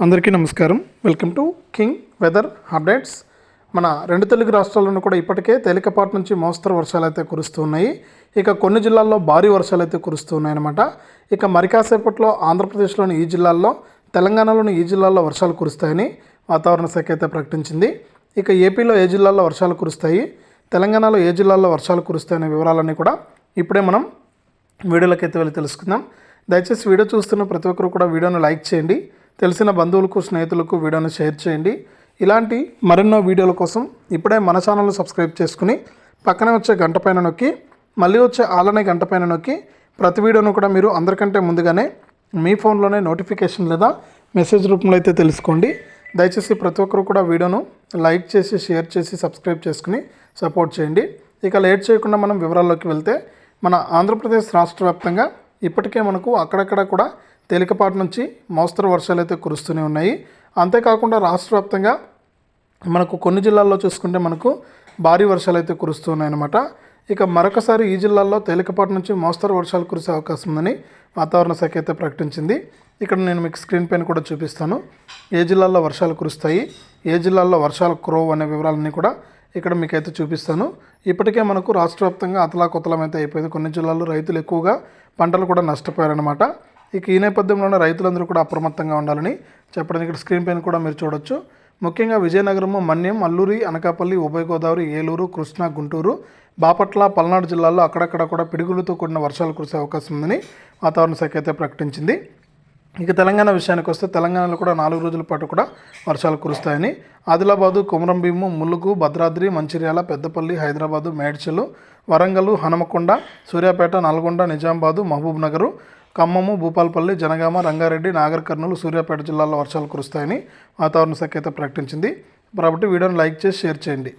అందరికీ నమస్కారం. Welcome to king weather updates మన రెండు తెలుగు రాష్ట్రాల్లోనూ కూడా ఇప్పటికే తేలికపాటి నుంచి మోస్తరు వర్షాలు అయితే కురుస్తున్నాయి ఇక కొన్ని జిల్లాల్లో భారీ వర్షాలు అయితే కురుస్తున్నాయి అనమాట ఇక మరికాసేపట్లో ఆంధ్రప్రదేశ్లోని ఈ జిల్లాల్లో తెలంగాణలోని ఈ జిల్లాల్లో వర్షాలు కురుస్తాయని వాతావరణ శాఖ అయితే ప్రకటించింది. ఇక ఏపీలో ఏ జిల్లాల్లో వర్షాలు కురుస్తాయి తెలంగాణలో ఏ జిల్లాల్లో వర్షాలు కురుస్తాయనే వివరాలన్నీ కూడా ఇప్పుడే మనం వీడియోలోకి అయితే వెళ్ళి తెలుసుకుందాం. దయచేసి వీడియో చూస్తున్న ప్రతి ఒక్కరు కూడా వీడియోను లైక్ చేయండి. తెలిసిన బంధువులకు స్నేహితులకు వీడియోను షేర్ చేయండి. ఇలాంటి మరెన్నో వీడియోల కోసం ఇప్పుడే మన ఛానల్ను సబ్స్క్రైబ్ చేసుకుని పక్కనే వచ్చే గంట పైన నొక్కి మళ్ళీ వచ్చే ఆలనే గంట పైన నొక్కి ప్రతి వీడియోను కూడా మీరు అందరికంటే ముందుగానే మీ ఫోన్లోనే నోటిఫికేషన్ లేదా మెసేజ్ రూపంలో అయితే తెలుసుకోండి. దయచేసి ప్రతి ఒక్కరు కూడా వీడియోను లైక్ చేసి షేర్ చేసి సబ్స్క్రైబ్ చేసుకుని సపోర్ట్ చేయండి. ఇక లేట్ చేయకుండా మనం వివరాల్లోకి వెళ్తే మన ఆంధ్రప్రదేశ్ రాష్ట్ర వ్యాప్తంగా ఇప్పటికే మనకు అక్కడక్కడ కూడా తేలికపాటి నుంచి మోస్తరు వర్షాలు అయితే కురుస్తూనే ఉన్నాయి. అంతేకాకుండా రాష్ట్ర వ్యాప్తంగా మనకు కొన్ని జిల్లాల్లో చూసుకుంటే మనకు భారీ వర్షాలు అయితే కురుస్తున్నాయన్నమాట ఇక మరొకసారి ఈ జిల్లాల్లో తేలికపాటి నుంచి మోస్తరు వర్షాలు కురిసే అవకాశం ఉందని వాతావరణ శాఖ అయితే ప్రకటించింది. ఇక్కడ నేను మీకు స్క్రీన్ పైన కూడా చూపిస్తాను. ఏ జిల్లాల్లో వర్షాలు కురుస్తాయి ఏ జిల్లాల్లో వర్షాలు కురవు అనే వివరాలన్నీ కూడా ఇక్కడ మీకైతే చూపిస్తాను. ఇప్పటికే మనకు రాష్ట్ర వ్యాప్తంగా అతలాకుతలం అయితే అయిపోయింది. కొన్ని జిల్లాల్లో రైతులు ఎక్కువగా పంటలు కూడా నష్టపోయారనమాట ఇక ఈ నేపథ్యంలోనే రైతులందరూ కూడా అప్రమత్తంగా ఉండాలని చెప్పడం ఇక్కడ స్క్రీన్ పైన కూడా మీరు చూడొచ్చు. ముఖ్యంగా విజయనగరము మన్యం అల్లూరి అనకాపల్లి ఉభయ గోదావరి ఏలూరు కృష్ణా గుంటూరు బాపట్ల పల్నాడు జిల్లాల్లో అక్కడక్కడ కూడా పిడుగులతో కూడిన వర్షాలు కురిసే అవకాశం ఉందని వాతావరణ శాఖ అయితే ప్రకటించింది. ఇక తెలంగాణ విషయానికి వస్తే తెలంగాణలో కూడా నాలుగు రోజుల పాటు కూడా వర్షాలు కురుస్తాయని ఆదిలాబాదు కొమరంభీము ములుగు భద్రాద్రి మంచిర్యాల పెద్దపల్లి హైదరాబాదు మేడ్చలు వరంగల్ హనుమకొండ సూర్యాపేట నల్గొండ నిజామాబాదు మహబూబ్ నగరు ఖమ్మము భూపాలపల్లి జనగామ రంగారెడ్డి నాగర్ కర్నూలు సూర్యాపేట జిల్లాల్లో వర్షాలు కురుస్తాయని వాతావరణ శాఖ అయితే ప్రకటించింది. కాబట్టి వీడియోని లైక్ చేసి షేర్ చేయండి.